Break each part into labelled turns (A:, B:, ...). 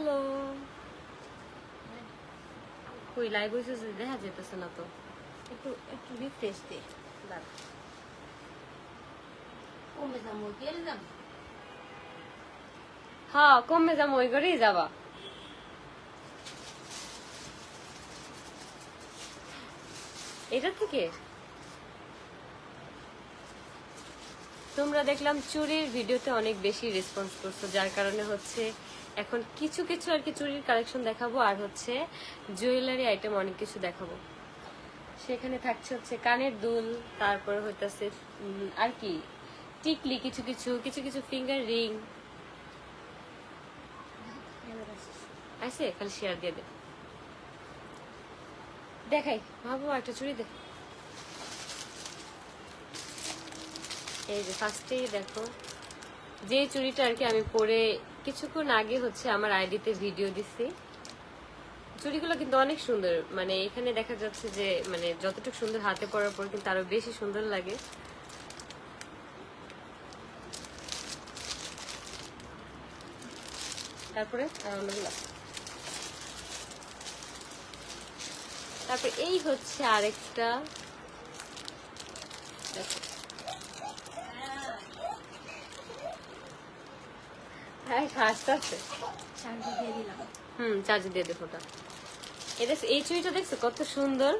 A: Hello কই live হয়েছে যে দেখা যেতেছে না তো।
B: একটু একটু রিফ্রেশ দে।
A: দাঁড়া।
B: কমে যাব গেলে যাব
A: হ্যাঁ কমে যাব ওই করেই যাবা। এটা থেকে? তোমরা দেখলাম চুরির ভিডিওতে অনেক বেশি রেসপন্স করছ, যার কারণে হচ্ছে এখন কিছু কিছু আর কি চুরির কালেকশন দেখাবো, আর হচ্ছে জুয়েলারি আইটেম অনেক কিছু দেখাবো। সেখানে থাকছে হচ্ছে কানের দুল, তারপরে হইতাছে আর কি, টিকলি কিছু কিছু কিছু কিছু ফিঙ্গার রিং আছে খালি শেয়ার দিয়ে দেখাই, ভাবো একটা চুড়ি দে। এই যে ফার্স্টেই দেখো, যে চুড়িটা আর কি আমি পরে কিছুক্ষণ আগে হচ্ছে আমার আইডিতে ভিডিও দিছি। চুড়িগুলো কিন্তু অনেক সুন্দর মানে এখানে দেখা যাচ্ছে যে মানে যতটুকু সুন্দর হাতে পরার পর কিন্তু আরও বেশি সুন্দর লাগে। তারপরে তারপরে এই হচ্ছে আরেকটা। দেখো। হ্যাঁ আছে।
B: চার্জ দিয়ে দিলাম।
A: হুম চার্জ দিয়ে এটা এই চুড়িটা দেখছ কত সুন্দর?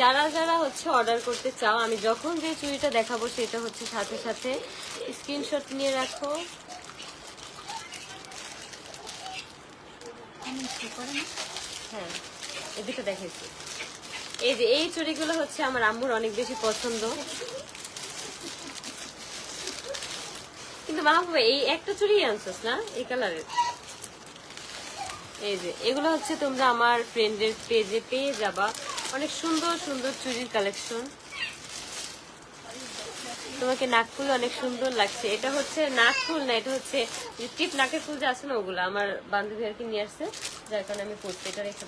A: যারা যারা হচ্ছে অর্ডার করতে চাও আমি যখন যে চুড়িটা দেখাবো সেটা হচ্ছে সাথে সাথে স্ক্রিনশট নিয়ে রাখো। হ্যাঁ এদিকে দেখাইছি এই যে, এই চুড়িগুলো হচ্ছে আমার আম্মুর অনেক বেশি পছন্দ। কিন্তু মাহবুবা এই একটা চুড়ি আনছস না? এই কালারের? এই যে, এগুলো হচ্ছে তোমরা আমার ফ্রেন্ডের পেজে পেয়ে যাবা। অনেক সুন্দর সুন্দর চুড়ির কালেকশন তোমাকে নাকফুল অনেক সুন্দর লাগছে। এটা হচ্ছে নাকফুল না, এটা হচ্ছে টিপ নাকের ফুল যে আছে না, ওগুলো আমার বান্ধবী আর কি নিয়ে আসছে। যার কারণে আমি পড়তে এটা রেখে।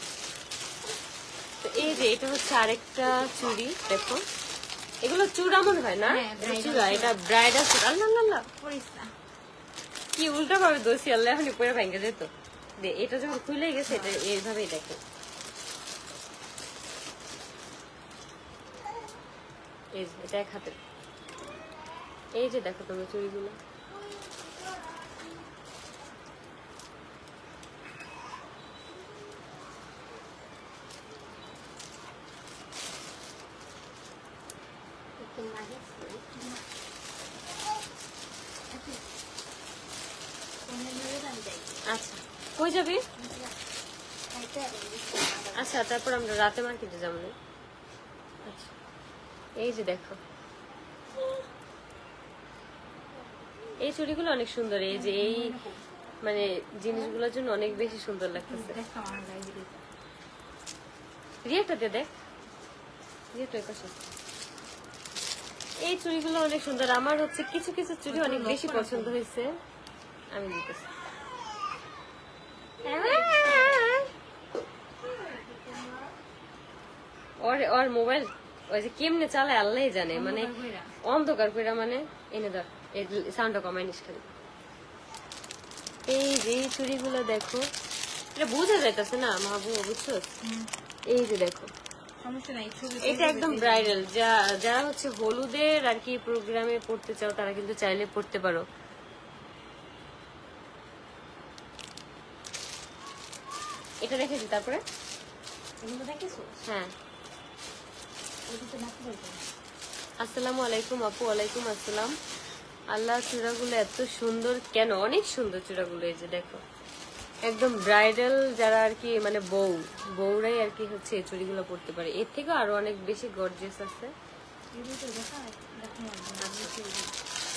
A: তো এই যে এটা হচ্ছে আরেকটা চুড়ি দেখো। এগুলো চূড়া মনে হয় না?
B: হ্যাঁ,
A: এটা চূড়া এটা ব্রাইডাল চূড়া। আল্লাহ আল্লাহ, কি উল্টা ভাবে দোষী আল্লাহ এখন পরে ভেঙে যেত এটা যখন খুলে গেছে এটা এইভাবেই দেখে। এই যে, এটা এক হাতে এই যে দেখো তোমরা চুড়িগুলো
B: একটু মাঝে একটু না- একটু কোনে ধরে আমি যাই
A: আচ্ছা। কই যাবি? আচ্ছা তারপর আমরা রাতে মার্কেটে যাব না? আচ্ছা। এই যে দেখো। এই চুড়িগুলো অনেক সুন্দর, এই যে এই মানে জিনিসগুলোর জন্য অনেক বেশি সুন্দর লাগতেছে। দিয়ে দেখ। রিয়াটা পাশে। এই চুড়িগুলো অনেক সুন্দর। আমার হচ্ছে কিছু কিছু চুড়ি অনেক বেশি পছন্দ হয়েছে। আমি দিতেছি ওর ওর মোবাইল ওই যে কেমনে চালায় আল্লাহ জানে। মানে অন্ধকার কইরা। মানে এনে ধর এই সাউন্ডটা কমাই নিস খালি। এই যে চুড়িগুলো দেখো। এটা বোঝা যাইতেছে না মাহবু বুঝছ? এই যে দেখো।
B: সমস্যা নাই ছবি
A: এটা একদম ব্রাইডাল যা যারা হচ্ছে হলুদের আর কি প্রোগ্রামে পড়তে চাও তারা কিন্তু চাইলে পড়তে পারো। এটা রেখেছি তারপরে?
B: এগুলো দেখেছ?
A: হ্যাঁ। আসসালামু আলাইকুম আপু ওয়ালাইকুম আসসালাম। আল্লাহ চূড়াগুলো এত সুন্দর কেন? অনেক সুন্দর চূড়াগুলো এই যে দেখো। একদম ব্রাইডাল যারা আর কি মানে বউ বউরাই আর কি হচ্ছে এই চুড়িগুলো পরতে পারে। এর থেকেও আরও অনেক বেশি গর্জিয়াস আছে।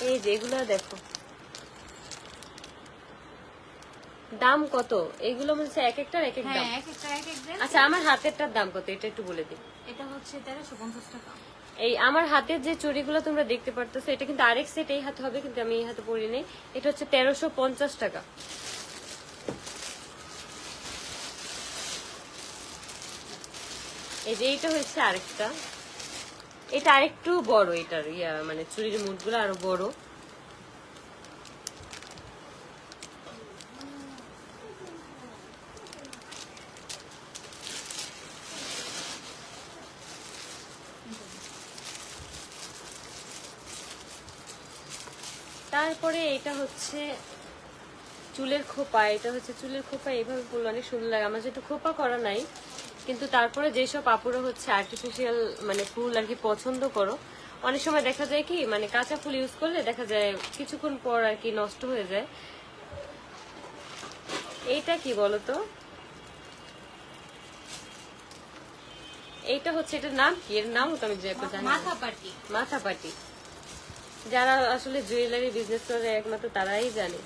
A: এই যে এগুলো দেখো। দাম কত? এগুলো হচ্ছে এক একটার এক এক দাম।
B: হ্যাঁ এক একটা এক এক দেন
A: আচ্ছা আমার হাতেরটার দাম কত? এটা একটু বলে দিই।
B: এটা হচ্ছে তেরোশো পঞ্চাশ টাকা।
A: এই আমার হাতের যে চুড়িগুলো তোমরা দেখতে পারতেছো এটা কিন্তু আরেক সেট এই হাতে হবে কিন্তু আমি এই হাতে পরি নেই। এটা হচ্ছে তেরোশো পঞ্চাশ টাকা। এই যে এইটা হচ্ছে আরেকটা। এটা আরেকটু বড় এটার, ইয়া মানে চুরির মুঠগুলো আরও বড়। তারপরে এটা হচ্ছে চুলের খোপা, এটা হচ্ছে চুলের খোপা, এইভাবে পরলে অনেক সুন্দর লাগে। আমার যেহেতু খোপা করা নাই কিন্তু তারপরে যেসব আপুরা হচ্ছে আর্টিফিশিয়াল মানে ফুল আর কি পছন্দ করো অনেক সময় দেখা যায় কি মানে কাঁচা ফুল ইউজ করলে দেখা যায় কিছুক্ষণ পর আর কি নষ্ট হয়ে যায়। এইটা কি বলতো? এইটা হচ্ছে এটার নাম কি? এর নাম তো আমি জানি না।
B: মাথা পাটি।
A: মাথা পাটি। যারা আসলে জুয়েলারি বিজনেস করে একমাত্র তারাই জানে।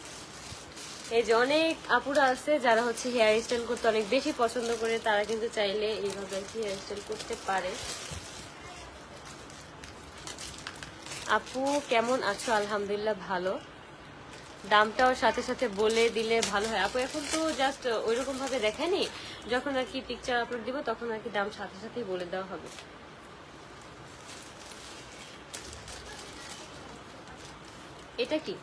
A: এই যে অনেক আপুরা আছে যারা হচ্ছে হেয়ার স্টাইল করতে অনেক বেশি পছন্দ করে, তারা কিন্তু চাইলে এইভাবে আর কি হেয়ার স্টাইল করতে পারে। আপু, কেমন আছো? আলহামদুলিল্লাহ ভালো। দামটাও সাথে সাথে বলে দিলে ভালো হয়। আপু, এখন তো জাস্ট ওইরকম ভাবে দেখায়নি যখন আর কি পিকচার আপলোড দিব, তখন আর কি দাম সাথে সাথেই বলে দেওয়া হবে। এটা কি?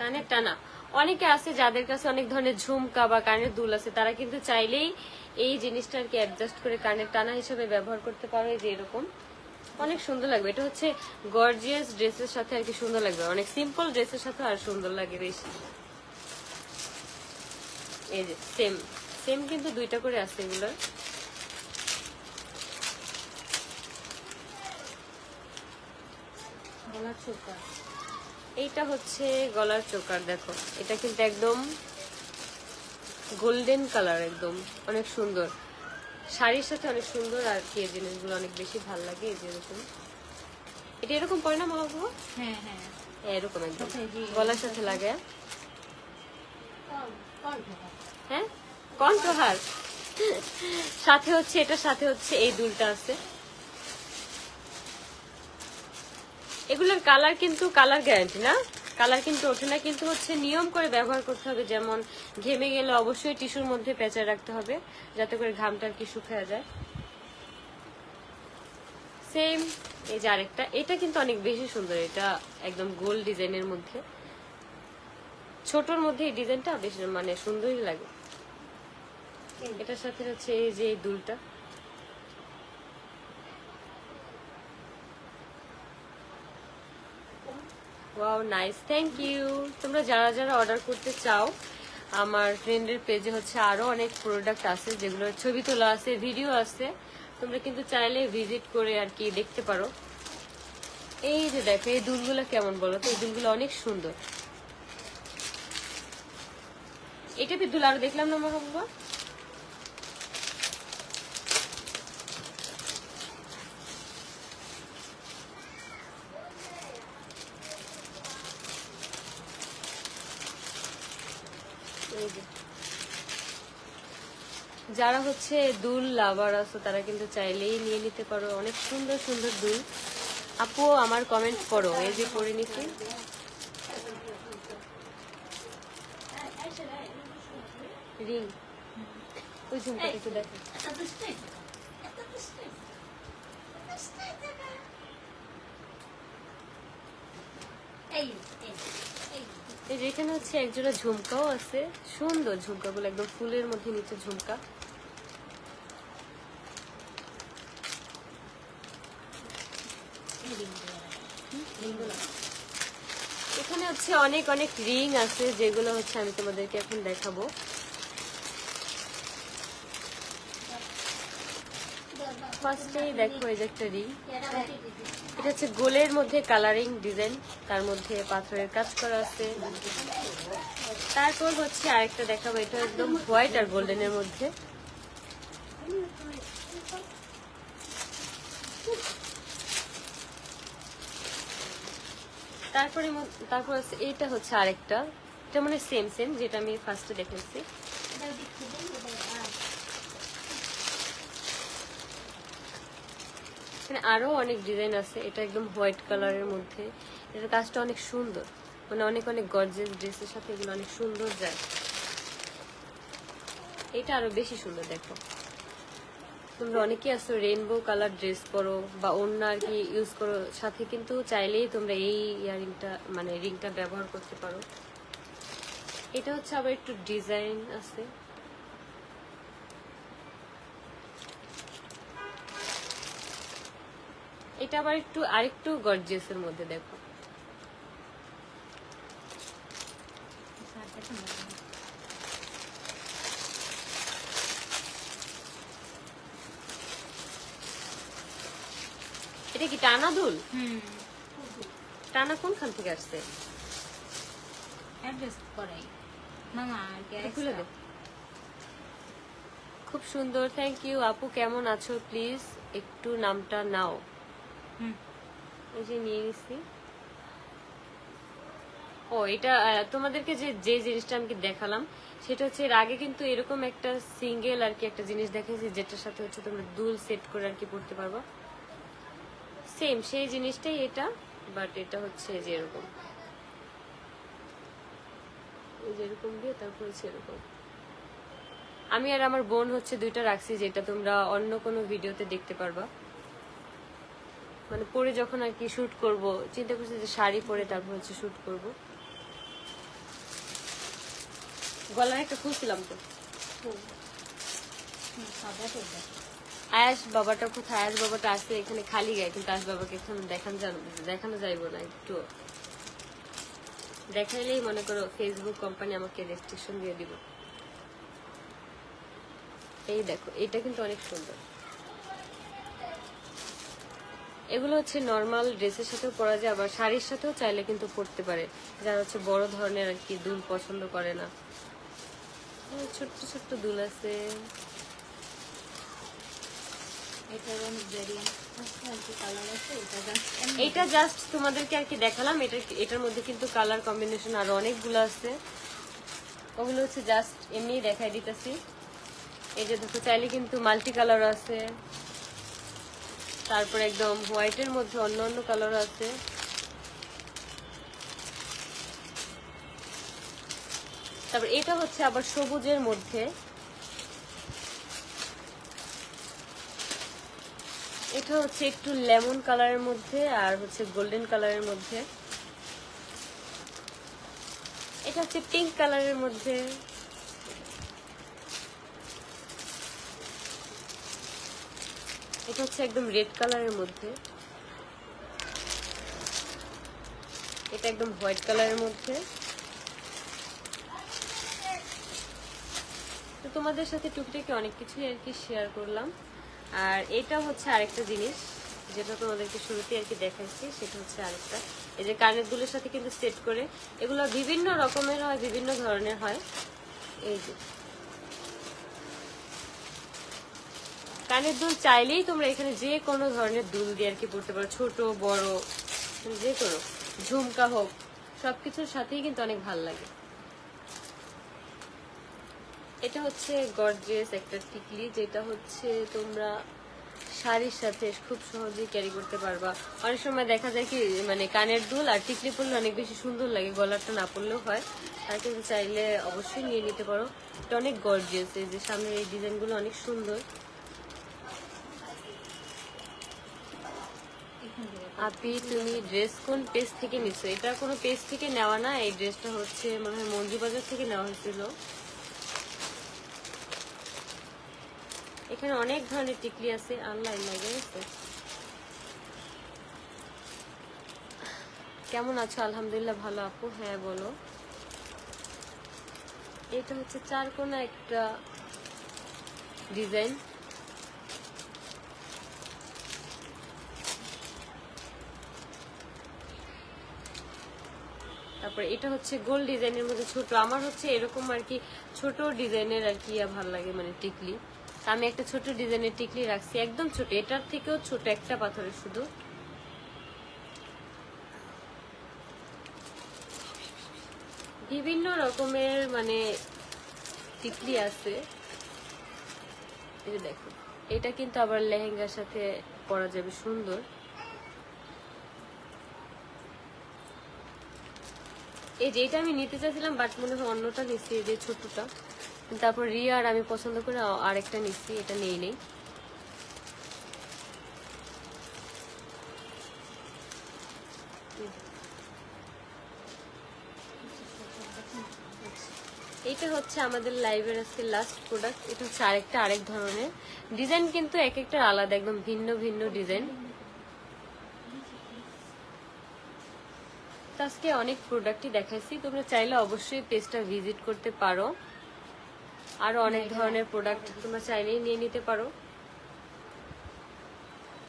B: কানের টানা।
A: অনেকে আছে যাদের কাছে অনেক ধরনের ঝুমকা বা কানের দুল আছে তারা কিন্তু চাইলেই এই জিনিসটা আর কি অ্যাডজাস্ট করে কানের টানা হিসেবে ব্যবহার করতে পারো এই যে এরকম। অনেক সুন্দর লাগবে। এটা হচ্ছে গর্জিয়াস ড্রেসের সাথে আর কি সুন্দর লাগবে। অনেক সিম্পল ড্রেসের সাথে আর সুন্দর লাগে বেশি। এই যে সেম সেম কিন্তু দুইটা করে আছে
B: গলার চোখা
A: এইটা হচ্ছে গলার চোকার দেখো। এটা কিন্তু একদম গোল্ডেন কালার একদম অনেক সুন্দর। শাড়ির সাথে অনেক সুন্দর আর কি এই জিনিসগুলো অনেক বেশি ভালো লাগে এই যে এরকম এটা এরকম পরে না মামা
B: হ্যাঁ হ্যাঁ।
A: এরকম একদম। গলার সাথে লাগে। হ্যাঁ? কণ্ঠহার। সাথে হচ্ছে এটার সাথে হচ্ছে এই দুলটা আছে। এগুলোর কালার কিন্তু কালার গ্যারান্টি না? কালার কিন্তু ওঠে না কিন্তু হচ্ছে নিয়ম করে ব্যবহার করতে হবে যেমন ঘেমে গেলে অবশ্যই টিস্যুর মধ্যে পেঁচায় রাখতে হবে যাতে করে ঘামটা আর কি শুকিয়ে যায়। সেম এই যে আরেকটা এটা কিন্তু অনেক বেশি সুন্দর এটা একদম গোল ডিজাইনের মধ্যে। ছোটর মধ্যে এই ডিজাইনটা বেশ মানে সুন্দরই লাগে। এটার সাথে হচ্ছে এই যে দুলটা। ওয়াও নাইস থ্যাংক ইউ তোমরা যারা যারা অর্ডার করতে চাও, আমার ফ্রেন্ডের পেজে হচ্ছে আরও অনেক প্রোডাক্ট আছে যেগুলোর ছবি তোলা আছে ভিডিও আছে। তোমরা কিন্তু চাইলে ভিজিট করে আর কি দেখতে পারো। এই যে দেখো, এই দুলগুলো কেমন বলো তো? এই দুলগুলো অনেক সুন্দর। এটা কি দুল আরও দেখলাম না আমার যারা হচ্ছে দুল লাভার আছে, তারা কিন্তু চাইলেই নিয়ে নিতে পারো। অনেক সুন্দর সুন্দর দুল। আপু, আমার কমেন্ট করো, এই যে পরে নিচ্ছি। রিং। ওই ঝুমকা একটু দেখো।
B: এই এই
A: যে এখানে হচ্ছে একজোড়া ঝুমকাও আছে। সুন্দর ঝুমকা ঝুমকাগুলো, একদম ফুলের মধ্যে নিচে ঝুমকা। এখানে হচ্ছে অনেক অনেক রিং আছে যেগুলো হচ্ছে আমি তোমাদেরকে এখন দেখাবো। ফার্স্টেই দেখো এই যে একটা রিং এটা হচ্ছে গোলের মধ্যে কালারিং ডিজাইন তার মধ্যে পাথরের কাজ করা আছে। তারপর হচ্ছে আরেকটা দেখাবো, এটা একদম হোয়াইট আর গোল্ডেনের মধ্যে। তারপরে তারপর আছে এইটা হচ্ছে আরেকটা। এটা মানে সেম সেম যেটা আমি ফার্স্টে দেখেছি। এখানে আরও অনেক ডিজাইন আছে। এটা একদম হোয়াইট কালারের মধ্যে। এটার কাজটা অনেক সুন্দর। মানে অনেক অনেক গর্জেস ড্রেসের সাথে এগুলো অনেক সুন্দর যায়। এটা আরও বেশি সুন্দর, দেখো। তোমরা অনেকেই আছো রেইনবো কালার ড্রেস পরো বা অন্য আর কি ইউজ করো। সাথে কিন্তু চাইলেই তোমরা এই ইয়ারিংটা মানে রিংটা ব্যবহার করতে পারো। এটা হচ্ছে আবার একটু ডিজাইন আছে। এটা আবার একটু আরেকটু গর্জিয়াসের মধ্যে দেখো। এটা কি টানা দুল?
B: হুম।
A: টানা কোনখান থেকে আসছে? খুব সুন্দর থ্যাংক ইউ আপু কেমন আছো? প্লিজ একটু নামটা নাও। এই যে নিয়ে নিছি। ও, এটা তোমাদেরকে যে যে জিনিসটা আমি দেখালাম, সেটা হচ্ছে এর আগে কিন্তু এরকম একটা সিঙ্গেল আর কি একটা জিনিস দেখেছি যেটার সাথে হচ্ছে তোমরা দুল সেট করে আর কি পড়তে পারবা। সেম, সেই জিনিসটাই এটা, বাট এটা হচ্ছে যে এরকম। এই যে দিয়ে তারপর হচ্ছে এরকম। আমি আর আমার বোন হচ্ছে দুইটা রাখছি, যেটা তোমরা অন্য কোনো ভিডিওতে দেখতে পারবা। মানে পরে যখন আর কি শুট করব, চিন্তা করছি যে শাড়ি পরে তারপর হচ্ছে শুট করব। গলার একটা খুঁজছিলাম তো। আয়াস বাবাটা কোথায়? আয়াস বাবাটা আসছে এখানে খালি গায়ে, কিন্তু আয়াস বাবাকে এখন দেখানো দেখানো যাইবো না একটু। দেখাইলেই মনে করো ফেসবুক কোম্পানি আমাকে রেস্ট্রিকশন দিয়ে দিব। এই দেখো, এটা কিন্তু অনেক সুন্দর। এগুলো হচ্ছে নর্মাল ড্রেসের সাথেও পরা যায় আবার শাড়ির সাথেও চাইলে কিন্তু পরতে পারে। যারা হচ্ছে বড় ধরনের আর কি দুল পছন্দ করে না। ছোট্ট ছোট্ট দুল আছে।
B: এটা জাস্ট
A: জাস্ট তোমাদেরকে আর কি দেখালাম। এটা এটার মধ্যে কিন্তু কালার কম্বিনেশন আরও অনেকগুলো আছে। ওগুলো হচ্ছে জাস্ট এমনি দেখাই দিতেছি। এই যে দেখো চাইলে কিন্তু মাল্টি কালার আছে। তারপর একদম হোয়াইটের মধ্যে অন্য অন্য কালার আছে। তারপর এটা হচ্ছে আবার সবুজের মধ্যে। এটা হচ্ছে একটু লেমন কালারের মধ্যে আর হচ্ছে গোল্ডেন কালারের মধ্যে। এটা হচ্ছে পিঙ্ক কালারের মধ্যে। এটা হচ্ছে একদম রেড কালারের মধ্যে। এটা একদম হোয়াইট কালারের মধ্যে। তো তোমাদের সাথে টুকটাকি অনেক কিছুই আর কি শেয়ার করলাম। আর এটা হচ্ছে আরেকটা জিনিস, যেটা তোমাদেরকে শুরুতে আর কি দেখাচ্ছি সেটা হচ্ছে আরেকটা। এই যে কানের দুলের সাথে কিন্তু সেট করে, এগুলো বিভিন্ন রকমের হয়, বিভিন্ন ধরনের হয়। এই যে কানের দুল চাইলেই তোমরা এখানে যে কোনো ধরনের দুল দিয়ে আর কি পড়তে পারো, ছোট, বড় যে কোনো, ঝুমকা হোক, সবকিছুর সাথেই কিন্তু অনেক ভালো লাগে। এটা হচ্ছে গর্জিয়াস একটা টিকলি, যেটা হচ্ছে তোমরা শাড়ির সাথে খুব সহজেই ক্যারি করতে পারবা। অনেক সময় দেখা যায় কি মানে কানের দুল আর টিকলি পরলে অনেক বেশি সুন্দর লাগে, গলাটা না পরলেও হয়। আর কিন্তু চাইলে অবশ্যই নিয়ে নিতে পারো। এটা অনেক গর্জিয়াস এই যে সামনের এই ডিজাইনগুলো অনেক সুন্দর
B: এখান থেকে
A: আপি, তুমি ড্রেস কোন পেজ থেকে নিছো? এটা কোনো পেজ থেকে নেওয়া না, এই ড্রেসটা হচ্ছে মনে হয় মঞ্জু বাজার থেকে নেওয়া হয়েছিল। এখানে অনেক ধরনের টিকলি আছে অনলাইন লাগে কেমন আছো? আলহামদুলিল্লাহ ভালো আপু হ্যাঁ বলো। এটা হচ্ছে চার কোনা একটা ডিজাইন তারপরে এটা হচ্ছে গোল ডিজাইনের মধ্যে ছোট। আমার হচ্ছে এরকম আর কি ছোট ডিজাইনের আর কি ভালো লাগে মানে টিকলি। আমি একটা ছোট ডিজাইনের টিকলি রাখছি, একদম ছোট। এটার থেকেও ছোট একটা পাথরের শুধু। বিভিন্ন রকমের মানে টিকলি আছে। দেখো, এটা কিন্তু আবার লেহেঙ্গার সাথে পরা যাবে সুন্দর। এই যেটা আমি নিতে চাইছিলাম বাট মনে হয় অন্যটা নিচ্ছি যে ছোট্টটা তারপর রিয়ার আমি পছন্দ করে আরেকটা নিচ্ছি, এটা নেই নেই। এইটা হচ্ছে আমাদের লাইভের আজকে লাস্ট প্রোডাক্ট এটা হচ্ছে আরেকটা, আরেক ধরনের। ডিজাইন কিন্তু এক একটা আলাদা, একদম ভিন্ন ভিন্ন ডিজাইন আজকে অনেক প্রোডাক্টই দেখাইছি। তোমরা চাইলে অবশ্যই পেজটা ভিজিট করতে পারো। আরও অনেক ধরনের প্রোডাক্ট তোমরা চাইলেই নিয়ে নিতে পারো।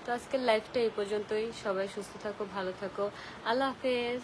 A: তো আজকের লাইফটা এই পর্যন্তই। সবাই সুস্থ থাকো ভালো থাকো। আল্লাহ হাফেজ।